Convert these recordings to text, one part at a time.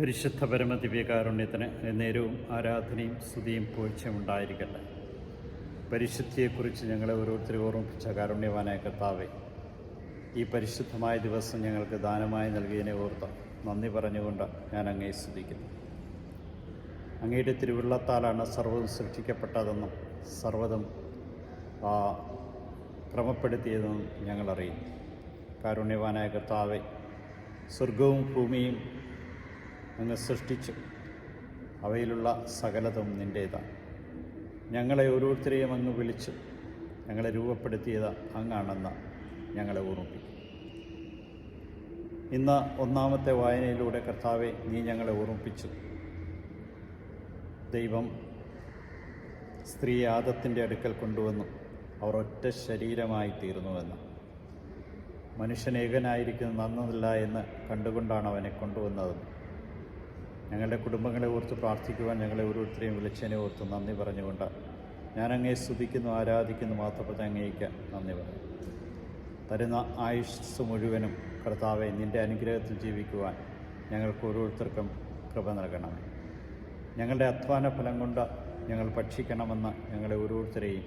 പരിശുദ്ധ പരമ ദിവ്യകാരുണ്യത്തിന് നേരവും ആരാധനയും സ്തുതിയും പൂഴ്ചയും ഉണ്ടായിരിക്കട്ടെ. പരിശുദ്ധിയെക്കുറിച്ച് ഞങ്ങളെ ഓരോരുത്തരെ ഓർമ്മിപ്പിച്ച കാരുണ്യവാനായ കർത്താവെ ഈ പരിശുദ്ധമായ ദിവസം ഞങ്ങൾക്ക് ദാനമായി നൽകിയതിനെ ഓർത്ത് നന്ദി പറഞ്ഞുകൊണ്ട് ഞാൻ അങ്ങേ സ്തുതിക്കുന്നു. അങ്ങയുടെ തിരുവിള്ളത്താലാണ് സർവതും സൃഷ്ടിക്കപ്പെട്ടതെന്നും സർവതും ക്രമപ്പെടുത്തിയതെന്നും ഞങ്ങളറിയുന്നു കാരുണ്യവാനായ കർത്താവെ സ്വർഗവും ഭൂമിയും അങ്ങ് സൃഷ്ടിച്ചു. അവയിലുള്ള സകലതും നിന്റേതാണ് ഞങ്ങളെ ഓരോരുത്തരെയും അങ്ങ് വിളിച്ചു. ഞങ്ങളെ രൂപപ്പെടുത്തിയത് അങ്ങാണെന്ന് ഞങ്ങളെ ഓർമ്മിപ്പിക്കും. ഇന്ന് ഒന്നാമത്തെ വായനയിലൂടെ കർത്താവെ നീ ഞങ്ങളെ ഓർമ്മിപ്പിച്ചു. ദൈവം സ്ത്രീ ആദത്തിന്റെ അടുക്കൽ കൊണ്ടുവന്നു. അവർ ഒറ്റ ശരീരമായി തീർന്നുവെന്ന് മനുഷ്യൻ ഏകനായിരിക്കുന്നത് നന്നതല്ല എന്ന് കണ്ടുകൊണ്ടാണ് അവനെ കൊണ്ടുവന്നതെന്ന് ഞങ്ങളുടെ കുടുംബങ്ങളെ ഓർത്ത് പ്രാർത്ഥിക്കുവാൻ ഞങ്ങളെ ഓരോരുത്തരെയും വിളിച്ചതിനെ ഓർത്ത് നന്ദി പറഞ്ഞുകൊണ്ട് അങ്ങേ സ്തുതിക്കുന്നു ആരാധിക്കുന്നു മാത്രപ്പെട്ട അങ്ങേക്ക് നന്ദി പറയും തരുന്ന ആയുസ് മുഴുവനും കർത്താവെ നിന്റെ അനുഗ്രഹത്തിൽ ജീവിക്കുവാൻ ഞങ്ങൾക്ക് ഓരോരുത്തർക്കും കൃപ നൽകണം ഞങ്ങളുടെ അധ്വാന ഫലം കൊണ്ട് ഞങ്ങൾ ഭക്ഷിക്കണമെന്ന് ഞങ്ങളെ ഓരോരുത്തരെയും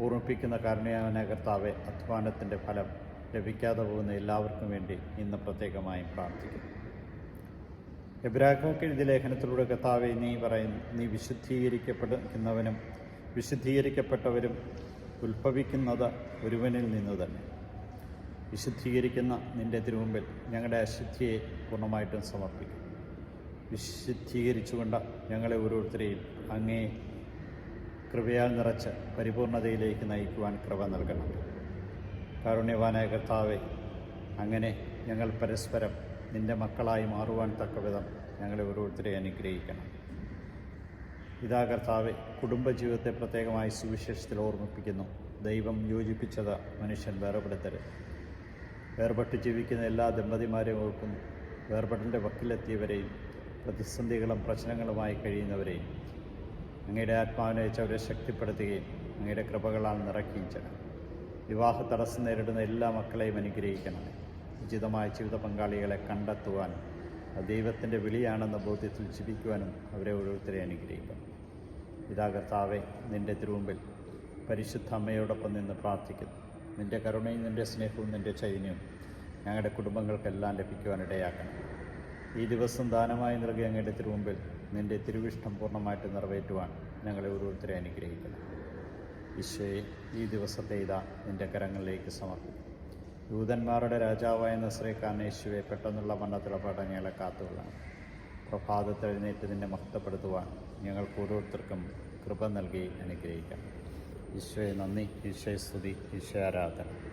ഓർമ്മിപ്പിക്കുന്ന കാരണയാവന കർത്താവെ അധ്വാനത്തിന്റെ ഫലം ലഭിക്കാതെ പോകുന്ന എല്ലാവർക്കും വേണ്ടി ഇന്ന് പ്രത്യേകമായും പ്രാർത്ഥിക്കുന്നു. എബ്രാഹക്ക് എഴുതിയ ലേഖനത്തിലൂടെ കർത്താവെ നീ പറയുന്നു നീ വിശുദ്ധീകരിക്കപ്പെടുന്നവനും വിശുദ്ധീകരിക്കപ്പെട്ടവരും ഉത്ഭവിക്കുന്നത് ഒരുവനിൽ നിന്ന് തന്നെ. വിശുദ്ധീകരിക്കുന്ന നിന്റെ തിരുമുമ്പിൽ ഞങ്ങളുടെ അശുദ്ധിയെ പൂർണമായിട്ടും സമർപ്പിക്കും. വിശുദ്ധീകരിച്ചുകൊണ്ട് ഞങ്ങളെ ഓരോരുത്തരെയും അങ്ങേ കൃപയാൽ നിറച്ച് പരിപൂർണതയിലേക്ക് നയിക്കുവാൻ കൃപ നൽകണം. കാരുണ്യവാനായ കർത്താവെ അങ്ങനെ ഞങ്ങൾ പരസ്പരം നിന്റെ മക്കളായി മാറുവാൻ തക്കവിധം ഞങ്ങളെ ഓരോരുത്തരെ അനുഗ്രഹിക്കണം. ഇതാ കർത്താവ് കുടുംബജീവിതത്തെ പ്രത്യേകമായി സുവിശേഷത്തിൽ ഓർമ്മിപ്പിക്കുന്നു. ദൈവം യോജിപ്പിച്ചത് മനുഷ്യൻ വേർപെടുത്തരുത്. വേർപെട്ട് ജീവിക്കുന്ന എല്ലാ ദമ്പതിമാരെയും ഓർക്കുന്നു. വേർപെടലിന്റെ വക്കിലെത്തിയവരെയും പ്രതിസന്ധികളും പ്രശ്നങ്ങളുമായി കഴിയുന്നവരെയും. അങ്ങയുടെ ആത്മാവിനെ വെച്ച് അവരെ ശക്തിപ്പെടുത്തുകയും അങ്ങയുടെ കൃപകളാൽ നിറയ്ക്കുകയും ചെയ്യണം. വിവാഹ തടസ്സം നേരിടുന്ന എല്ലാ മക്കളെയും അനുഗ്രഹിക്കണമേ ഉചിതമായ ജീവിത പങ്കാളികളെ കണ്ടെത്തുവാനും ദൈവത്തിന്റെ വിളിയാണെന്ന ബോധ്യത്തിൽ ജീവിക്കുവാനും അവരെ ഓരോരുത്തരെ അനുഗ്രഹിക്കണം ഇതാ കർത്താവെ നിന്റെ തിരുമുമ്പിൽ പരിശുദ്ധ അമ്മയോടൊപ്പം നിന്ന് പ്രാർത്ഥിക്കുന്നു. നിന്റെ കരുണയും നിന്റെ സ്നേഹവും നിന്റെ ചൈന്യവും ഞങ്ങളുടെ കുടുംബങ്ങൾക്കെല്ലാം ലഭിക്കുവാനിടയാക്കണം ഈ ദിവസം ദാനമായി നൽകിയ അങ്ങയുടെ തിരുമുമ്പിൽ നിന്റെ തിരുവിഷ്ടം പൂർണമായിട്ട് നിറവേറ്റുവാൻ ഞങ്ങളെ ഓരോരുത്തരെ അനുഗ്രഹിക്കണം ഈശോയെ ഈ ദിവസത്തെ ഇതാ നിന്റെ കരങ്ങളിലേക്ക് സമർപ്പിക്കും യൂതന്മാരുടെ രാജാവായ നസ്രേക്കാരൻ യേശുവെ പെട്ടെന്നുള്ള മരണത്തിലപ്പാട് ഞങ്ങളെ കാത്തുകൊള്ളണം. പ്രഭാതത്തിൽ എഴുന്നേറ്റ് നിന്നെ മഹത്വപ്പെടുത്തുവാൻ ഞങ്ങൾക്ക് ഓരോരുത്തർക്കും കൃപ നൽകി അനുഗ്രഹിക്കാം. ഈശോയെ നന്ദി ഈശോയെ സ്തുതി ഈശോ ആരാധന.